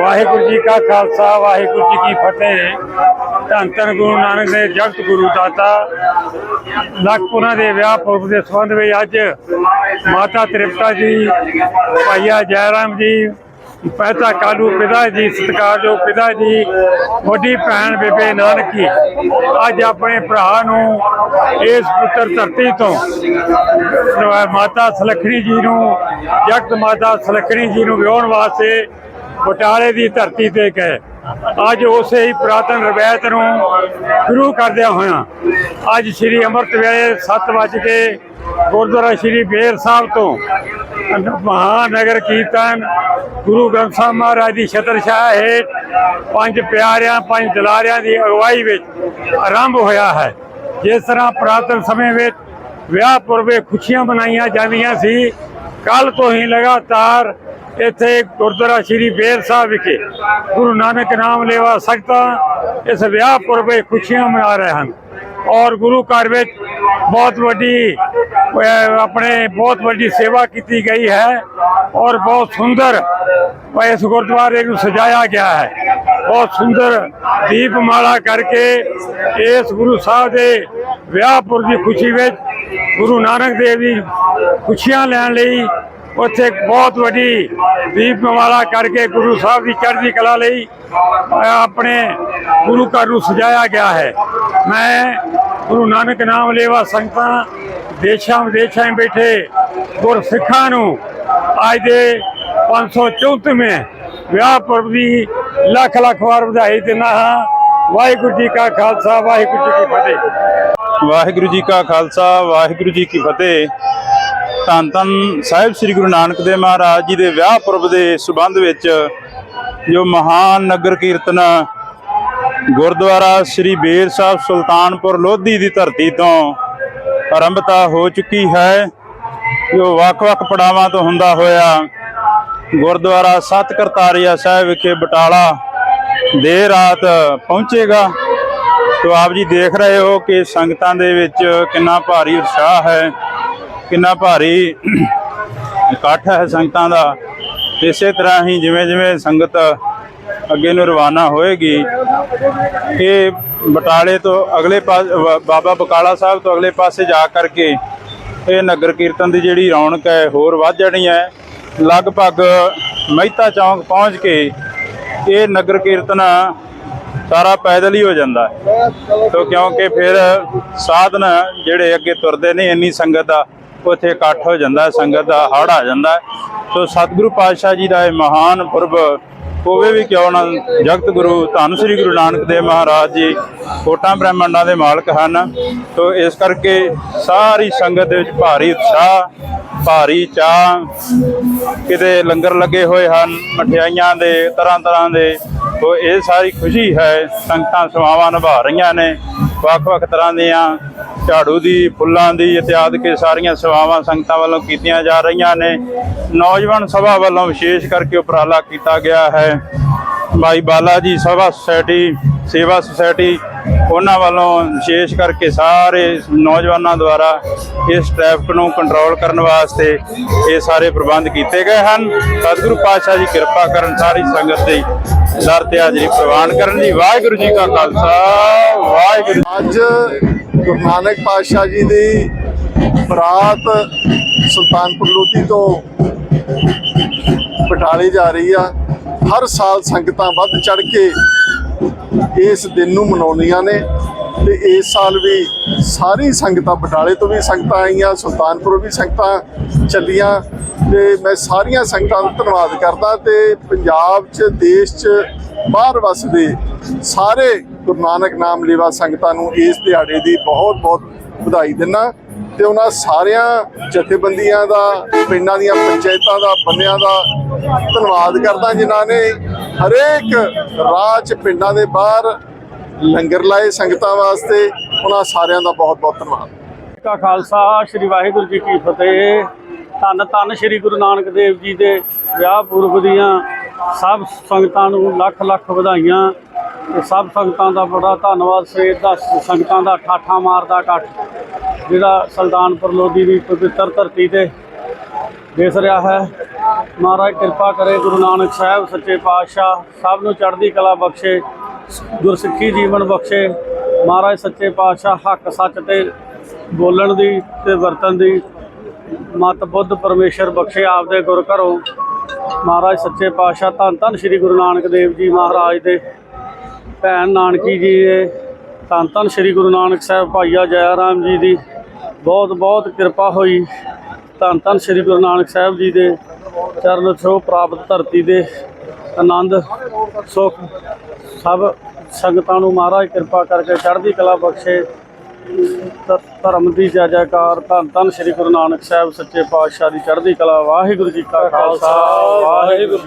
ਵਾਹਿਗੁਰੂ ਜੀ ਕਾ ਖਾਲਸਾ, ਵਾਹਿਗੁਰੂ ਜੀ ਕੀ ਫਤਿਹ। ਧੰਨ ਧੰਨ ਗੁਰੂ ਨਾਨਕ ਦੇਵ ਜਗਤ ਗੁਰੂ ਦਾਤਾ। ਲਖਪੁਰਾ ਦੇ ਵਿਆਹ ਪੁਰਬ ਦੇ ਸੰਬੰਧ ਵਿੱਚ ਅੱਜ ਮਾਤਾ ਤ੍ਰਿਪਤਾ ਜੀ, ਭਾਈਆ ਜੈਰਾਮ ਜੀ ਪਹਿਤਾ ਕਾਲੂ ਪਿਤਾ ਜੀ ਸਤਿਕਾਰਯੋਗ ਪਿਤਾ ਜੀ, ਵੱਡੀ ਭੈਣ ਬੇਬੇ ਨਾਨਕੀ, ਅੱਜ ਆਪਣੇ ਭਰਾ ਨੂੰ ਇਸ ਪੁੱਤਰ ਧਰਤੀ ਤੋਂ ਮਾਤਾ ਸਲਖਣੀ ਜੀ ਨੂੰ, ਜਗਤ ਮਾਤਾ ਸਲਖਣੀ ਜੀ ਨੂੰ ਵਿਆਹਣ ਵਾਸਤੇ ਬਟਾਲੇ ਦੀ ਧਰਤੀ ਤੇ ਗਏ। ਅੱਜ ਉਸੇ ਹੀ ਪੁਰਾਤਨ ਰਵਾਇਤ ਨੂੰ ਸ਼ੁਰੂ ਕਰਦਿਆਂ ਹੋਇਆਂ, ਅੱਜ ਸ੍ਰੀ ਅੰਮ੍ਰਿਤ ਵੇਲੇ 7 ਵਜੇ ਕੇ ਗੁਰਦੁਆਰਾ ਸ੍ਰੀ ਬੇਰ ਸਾਹਿਬ ਤੋਂ ਮਹਾਨਗਰ ਕੀਰਤਨ ਗੁਰੂ ਗ੍ਰੰਥ ਸਾਹਿਬ ਮਹਾਰਾਜ ਦੀ ਛਤਰ ਹੇਠ ਪੰਜ ਪਿਆਰਿਆਂ, ਪੰਜ ਦਲਾਰਿਆਂ ਦੀ ਅਗਵਾਈ ਵਿੱਚ ਆਰੰਭ ਹੋਇਆ ਹੈ। ਜਿਸ ਤਰ੍ਹਾਂ ਪੁਰਾਤਨ ਸਮੇਂ ਵਿੱਚ ਵਿਆਹ ਪੁਰਬੇ ਖੁਸ਼ੀਆਂ ਮਨਾਈਆਂ ਜਾਂਦੀਆਂ ਸੀ ਕੱਲ ਤੋਂ ਹੀ ਲਗਾਤਾਰ ਇੱਥੇ ਗੁਰਦੁਆਰਾ ਸ੍ਰੀ ਬੇਰ ਸਾਹਿਬ ਵਿਖੇ ਗੁਰੂ ਨਾਨਕ ਨਾਮ ਲੇਵਾ ਸੰਗਤਾਂ ਇਸ ਵਿਆਹ ਪੁਰਬੇ ਖੁਸ਼ੀਆਂ ਮਨਾ ਰਹੇ ਹਨ। ਔਰ ਗੁਰੂ ਘਰ ਵਿੱਚ ਬਹੁਤ ਵੱਡੀ ਆਪਣੇ ਬਹੁਤ ਵੱਡੀ ਸੇਵਾ ਕੀਤੀ ਗਈ ਹੈ ਔਰ ਬਹੁਤ ਸੁੰਦਰ ਇਸ ਗੁਰਦੁਆਰੇ ਨੂੰ ਸਜਾਇਆ ਗਿਆ ਹੈ। ਬਹੁਤ ਸੁੰਦਰ ਦੀਪਮਾਲਾ ਕਰਕੇ ਇਸ ਗੁਰੂ ਸਾਹਿਬ ਦੇ ਵਿਆਹ ਪੁਰਬ ਦੀ ਖੁਸ਼ੀ ਵਿੱਚ ਗੁਰੂ ਨਾਨਕ ਦੇਵ ਦੀ ਖੁਸ਼ੀਆਂ ਲੈਣ ਲਈ ਉੱਥੇ ਬਹੁਤ ਵੱਡੀ ਦੀਪਮਾਲਾ ਕਰਕੇ ਗੁਰੂ ਸਾਹਿਬ ਦੀ ਚੜ੍ਹਦੀ ਕਲਾ ਲਈ ਆਪਣੇ ਗੁਰੂ ਘਰ ਨੂੰ ਸਜਾਇਆ ਗਿਆ ਹੈ। ਮੈਂ ਗੁਰੂ ਨਾਨਕ ਨਾਮ ਲੇਵਾ ਸੰਗਤਾਂ ਦੇਸ਼ਾਂ ਵਿਦੇਸ਼ਾਂ ਵਿੱਚ ਬੈਠੇ ਗੁਰਸਿੱਖਾਂ ਨੂੰ ਅੱਜ ਦੇ 534ਵੇਂ ਵਿਆਹ ਪੁਰਬ ਦੀ ਲੱਖ ਲੱਖ ਵਾਰ ਵਧਾਈ ਦਿੰਦਾ ਹਾਂ। ਵਾਹਿਗੁਰੂ ਜੀ ਕਾ ਖਾਲਸਾ, ਵਾਹਿਗੁਰੂ ਜੀ ਕੀ ਫਤਿਹ। ਵਾਹਿਗੁਰੂ ਜੀ ਕਾ ਖਾਲਸਾ, ਵਾਹਿਗੁਰੂ ਜੀ ਕੀ ਫਤਿਹ। ਧੰਨ ਧੰਨ ਸਾਹਿਬ ਸ੍ਰੀ ਗੁਰੂ ਨਾਨਕ ਦੇਵ ਮਹਾਰਾਜ ਜੀ ਦੇ ਵਿਆਹ ਪੁਰਬ ਦੇ ਸਬੰਧ ਵਿੱਚ ਜੋ ਮਹਾਨ ਨਗਰ ਕੀਰਤਨ ਗੁਰਦੁਆਰਾ ਸ੍ਰੀ ਬੇਰ ਸਾਹਿਬ ਸੁਲਤਾਨਪੁਰ ਲੋਧੀ ਦੀ ਧਰਤੀ ਤੋਂ ਆਰੰਭਤਾ ਹੋ ਚੁੱਕੀ ਹੈ ਜੋ ਵੱਖ-ਵੱਖ ਪੜਾਵਾਂ ਤੋਂ ਹੁੰਦਾ ਹੋਇਆ ਗੁਰਦੁਆਰਾ ਸਤ ਕਰਤਾਰੀਆ ਸਾਹਿਬ ਵਿਖੇ ਬਟਾਲਾ ਦੇਰ ਰਾਤ ਪਹੁੰਚੇਗਾ। ਤੋ ਆਪ ਜੀ ਦੇਖ ਰਹੇ ਹੋ ਕਿ ਸੰਗਤਾਂ ਦੇ ਵਿੱਚ ਕਿੰਨਾ ਭਾਰੀ ਉਤਸ਼ਾਹ ਹੈ, ਕਿੰਨਾ ਭਾਰੀ ਇਕੱਠ ਹੈ ਸੰਗਤਾਂ ਦਾ। ਇਸੇ ਤਰ੍ਹਾਂ ਹੀ ਜਿਵੇਂ ਜਿਵੇਂ ਸੰਗਤ ਅੱਗੇ ਨੂੰ ਰਵਾਨਾ ਹੋਏਗੀ। ਇਹ ਬਟਾਲੇ ਤੋਂ ਅਗਲੇ ਪਾਸੇ ਬਾਬਾ ਬਕਾਲਾ ਸਾਹਿਬ ਤੋਂ ਅਗਲੇ ਪਾਸੇ ਜਾ ਕਰਕੇ ਇਹ ਨਗਰ ਕੀਰਤਨ ਦੀ ਜਿਹੜੀ ਰੌਣਕ ਹੈ, ਹੋਰ ਵੱਧ ਜਾਣੀ ਹੈ। ਲਗਭਗ ਮਹਿਤਾ ਚੌਂਕ ਪਹੁੰਚ ਕੇ ਇਹ ਨਗਰ ਕੀਰਤਨ ਸਾਰਾ ਪੈਦਲ ਹੀ ਹੋ ਜਾਂਦਾ ਹੈ। ਤੋ ਕਿਉਂਕਿ ਫਿਰ ਸਾਧਨ ਜਿਹੜੇ ਅੱਗੇ ਤੁਰਦੇ ਨੇ, ਇੰਨੀ ਸੰਗਤ ਦਾ ਉੱਥੇ ਇਕੱਠ ਹੋ ਜਾਂਦਾ ਸੰਗਤ ਦਾ ਹੜ ਆ ਜਾਂਦਾ ਸੋ ਸਤਿਗੁਰੂ ਪਾਤਸ਼ਾਹ ਜੀ ਦਾ ਇਹ ਮਹਾਨ ਪੁਰਬ ਹੋਵੇ ਵੀ ਕਿਉਂ ਨਾ, ਜਗਤ ਗੁਰੂ, ਧੰਨ ਸ੍ਰੀ ਗੁਰੂ ਨਾਨਕ ਦੇਵ ਮਹਾਰਾਜ ਜੀ, ਕੋਟਾਂ ਬ੍ਰਹਿਮੰਡਾਂ ਦੇ ਮਾਲਕ ਹਨ। ਤੋ ਇਸ ਕਰਕੇ ਸਾਰੀ ਸੰਗਤ ਦੇ ਵਿੱਚ ਭਾਰੀ ਉਤਸ਼ਾਹ, ਭਾਰੀ ਚਾਹ ਕਿਤੇ ਲੰਗਰ ਲੱਗੇ ਹੋਏ ਹਨ, ਮਠਿਆਈਆਂ ਦੇ ਤਰ੍ਹਾਂ ਤਰ੍ਹਾਂ ਦੇ। ਤੋ ਇਹ ਸਾਰੀ ਖੁਸ਼ੀ ਹੈ, ਸੰਗਤਾਂ ਸੇਵਾਵਾਂ ਨਿਭਾ ਰਹੀਆਂ ਨੇ। ਵੱਖ-ਵੱਖ ਤਰ੍ਹਾਂ ਦੀਆਂ ਝਾੜੂ ਦੀ, ਫੁੱਲਾਂ ਦੀ ਇਤਿਆਦ ਕੇ ਸਾਰੀਆਂ ਸੇਵਾਵਾਂ ਸੰਗਤਾਂ ਵੱਲੋਂ ਕੀਤੀਆਂ ਜਾ ਰਹੀਆਂ ਨੇ। ਨੌਜਵਾਨ ਸਭਾ ਵੱਲੋਂ ਵਿਸ਼ੇਸ਼ ਕਰਕੇ ਉਪਰਾਲਾ ਕੀਤਾ ਗਿਆ ਹੈ। ਭਾਈ ਬਾਲਾ ਜੀ ਸਭਾ ਸੁਸਾਇਟੀ, ਸੇਵਾ ਸੁਸਾਇਟੀ, ਉਹਨਾਂ ਵੱਲੋਂ ਵਿਸ਼ੇਸ਼ ਕਰਕੇ ਸਾਰੇ ਨੌਜਵਾਨਾਂ ਦੁਆਰਾ ਇਸ ਟ੍ਰੈਫਿਕ ਨੂੰ ਕੰਟਰੋਲ ਕਰਨ ਵਾਸਤੇ ਇਹ ਸਾਰੇ ਪ੍ਰਬੰਧ ਕੀਤੇ ਗਏ ਹਨ। ਸਤਿਗੁਰੂ ਪਾਤਸ਼ਾਹ ਜੀ ਕਿਰਪਾ ਕਰਨ ਸਾਰੀ ਸੰਗਤ ਦੀ ਦਰ ਤੇ ਹਾਜ਼ਰੀ ਪ੍ਰਵਾਨ ਕਰਨ ਜੀ ਵਾਹਿਗੁਰੂ ਜੀ ਕਾ ਖਾਲਸਾ। ਵਾਹਿਗੁਰੂ ਅੱਜ ਗੁਰੂ ਨਾਨਕ ਪਾਤਸ਼ਾਹ ਜੀ ਦੀ ਬਰਾਤ ਸੁਲਤਾਨਪੁਰ ਲੋਧੀ ਤੋਂ ਬਟਾਲੇ ਜਾ ਰਹੀ ਆ। ਹਰ ਸਾਲ ਸੰਗਤਾਂ ਵੱਧ ਚੜ ਕੇ ਇਸ ਦਿਨ ਨੂੰ ਮਨਾਉਂਦੀਆਂ ਨੇ ਤੇ ਇਸ ਸਾਲ ਵੀ ਸਾਰੀ ਸੰਗਤਾਂ ਬਟਾਲੇ ਤੋਂ ਵੀ ਸੰਗਤਾਂ ਆਈਆਂ, ਸੁਲਤਾਨਪੁਰ ਵੀ ਸੰਗਤਾਂ ਚੱਲੀਆਂ ਤੇ ਮੈਂ ਸਾਰੀਆਂ ਸੰਗਤਾਂ ਦਾ ਧੰਨਵਾਦ ਕਰਦਾ ਤੇ ਪੰਜਾਬ 'ਚ, ਦੇਸ਼ 'ਚ, ਬਾਹਰ ਵਸਦੇ ਸਾਰੇ ਗੁਰੂ ਨਾਨਕ ਨਾਮ ਲੇਵਾ ਸੰਗਤਾਂ ਨੂੰ ਇਸ ਦਿਹਾੜੇ ਦੀ ਬਹੁਤ ਬਹੁਤ ਵਧਾਈ ਦਿੰਦਾ ਤੇ ਉਹਨਾਂ ਸਾਰਿਆਂ ਜਥੇਬੰਦੀਆਂ ਦਾ, ਪਿੰਡਾਂ ਦੀਆਂ ਪੰਚਾਇਤਾਂ ਦਾ ਬੰਦਿਆਂ ਦਾ ਧੰਨਵਾਦ ਕਰਦਾ ਜਿਨ੍ਹਾਂ ਨੇ ਹਰੇਕ ਰਾਹ 'ਚ ਪਿੰਡਾਂ ਦੇ ਬਾਹਰ ਲੰਗਰ ਲਾਏ ਸੰਗਤਾਂ ਵਾਸਤੇ। ਉਹਨਾਂ ਸਾਰਿਆਂ ਦਾ ਬਹੁਤ ਬਹੁਤ ਧੰਨਵਾਦ। ਕਾ ਖਾਲਸਾ, ਸ੍ਰੀ ਵਾਹਿਗੁਰੂ ਜੀ ਕੀ ਫਤਿਹ। ਧੰਨ ਧੰਨ ਸ੍ਰੀ ਗੁਰੂ ਨਾਨਕ ਦੇਵ ਜੀ ਦੇ ਵਿਆਹ ਪੁਰਬ ਦੀਆਂ ਸਭ ਸੰਗਤਾਂ ਨੂੰ ਲੱਖ ਲੱਖ ਵਧਾਈਆਂ। ਸਭ ਸੰਗਤਾਂ ਦਾ ਬੜਾ ਧੰਨਵਾਦ। ਸਵੇਰ ਦਾ ਸੰਗਤਾਂ ਦਾ ਠਾਠਾ ਮਾਰਦਾ ਇਕੱਠ, ਜਿਹੜਾ ਸੁਲਤਾਨਪੁਰ ਲੋਧੀ ਦੀ ਪਵਿੱਤਰ ਧਰਤੀ ਤੇ ਦਿਸ ਰਿਹਾ ਹੈ। ਮਹਾਰਾਜ ਕਿਰਪਾ ਕਰੇ ਗੁਰੂ ਨਾਨਕ ਸਾਹਿਬ, ਸੱਚੇ ਪਾਤਸ਼ਾਹ, ਸਭ ਨੂੰ ਚੜ੍ਹਦੀ ਕਲਾ ਬਖਸ਼ੇ, ਗੁਰਸਿੱਖੀ ਜੀਵਨ ਬਖਸ਼ੇ। ਮਹਾਰਾਜ ਸੱਚੇ ਪਾਤਸ਼ਾਹ, ਹੱਕ ਸੱਚ ਤੇ ਬੋਲਣ ਦੀ ਤੇ ਵਰਤਨ ਦੀ ਮਤ ਬੁੱਧ ਪਰਮੇਸ਼ਰ ਬਖਸ਼ੇ ਆਪਦੇ ਗੁਰ ਘਰੋਂ। ਮਹਾਰਾਜ ਸੱਚੇ ਪਾਤਸ਼ਾਹ, ਧੰਨ ਧੰਨ ਸ੍ਰੀ ਗੁਰੂ ਨਾਨਕ ਦੇਵ ਜੀ ਮਹਾਰਾਜ ਦੇ ਭੈਣ ਨਾਨਕੀ ਜੀ ਦੇ। ਧੰਨ ਧੰਨ ਸ੍ਰੀ ਗੁਰੂ ਨਾਨਕ ਸਾਹਿਬ ਭਾਈਆ ਜੈ ਰਾਮ ਜੀ ਦੀ। ਬਹੁਤ ਬਹੁਤ ਕਿਰਪਾ ਹੋਈ ਧੰਨ ਧੰਨ ਸ੍ਰੀ ਗੁਰੂ ਨਾਨਕ ਸਾਹਿਬ ਜੀ ਦੇ ਚਰਨ ਛੋਹ ਪ੍ਰਾਪਤ ਧਰਤੀ ਦੇ ਆਨੰਦ, ਸੁਖ, ਸਭ ਸੰਗਤਾਂ ਨੂੰ ਮਹਾਰਾਜ ਕਿਰਪਾ ਕਰਕੇ ਚੜ੍ਹਦੀ ਕਲਾ ਬਖਸ਼ੇ। ਧ- ਧਰਮ ਦੀ ਜੈ ਜੈਕਾਰ, ਧੰਨ ਧੰਨ ਸ੍ਰੀ ਗੁਰੂ ਨਾਨਕ ਸਾਹਿਬ ਸੱਚੇ ਪਾਤਸ਼ਾਹ ਦੀ ਚੜ੍ਹਦੀ ਕਲਾ। ਵਾਹਿਗੁਰੂ ਜੀ ਕਾ ਖਾਲਸਾ, ਵਾਹਿਗੁਰੂ